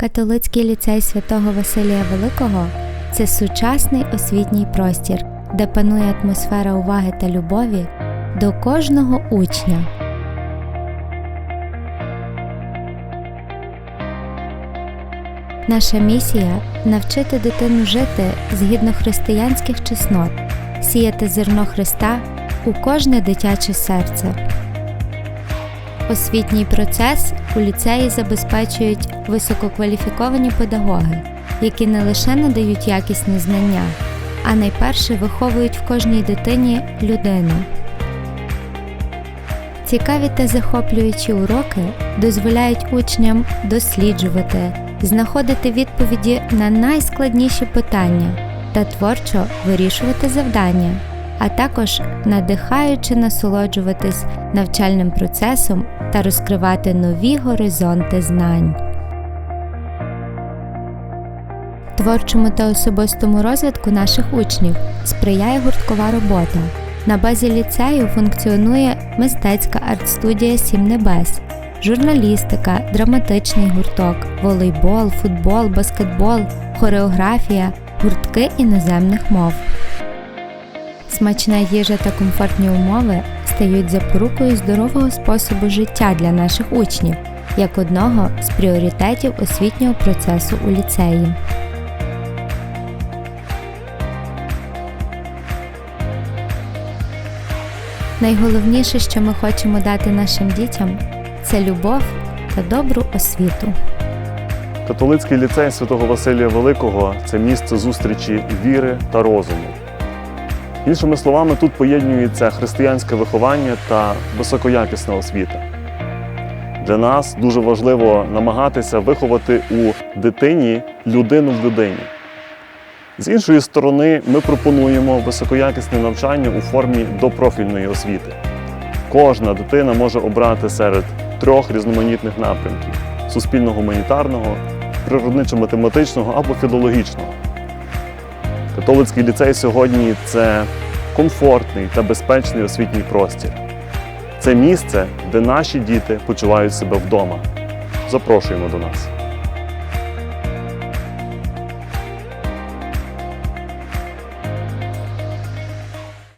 Католицький ліцей святого Василія Великого це сучасний освітній простір, де панує атмосфера уваги та любові до кожного учня. Наша місія навчити дитину жити згідно християнських чеснот, сіяти зерно Христа у кожне дитяче серце. Освітній процес у ліцеї забезпечують висококваліфіковані педагоги, які не лише надають якісні знання, а найперше виховують в кожній дитині людину. Цікаві та захоплюючі уроки дозволяють учням досліджувати, знаходити відповіді на найскладніші питання та творчо вирішувати завдання, а також надихаючи насолоджуватись навчальним процесом та розкривати нові горизонти знань. Творчому та особистому розвитку наших учнів сприяє гурткова робота. На базі ліцею функціонує мистецька арт-студія Сім Небес, журналістика, драматичний гурток, волейбол, футбол, баскетбол, хореографія, гуртки іноземних мов. Смачна їжа та комфортні умови стають запорукою здорового способу життя для наших учнів як одного з пріоритетів освітнього процесу у ліцеї. Найголовніше, що ми хочемо дати нашим дітям, це любов та добру освіту. Католицький ліцей святого Василія Великого це місце зустрічі віри та розуму. Іншими словами, тут поєднується християнське виховання та високоякісна освіта. Для нас дуже важливо намагатися виховати у дитині людину в людині. З іншої сторони, ми пропонуємо високоякісне навчання у формі допрофільної освіти. Кожна дитина може обрати серед трьох різноманітних напрямків суспільно-гуманітарного, природничо-математичного або філологічного. Католицький ліцей сьогодні це комфортний та безпечний освітній простір. Це місце, де наші діти почувають себе вдома. Запрошуємо до нас.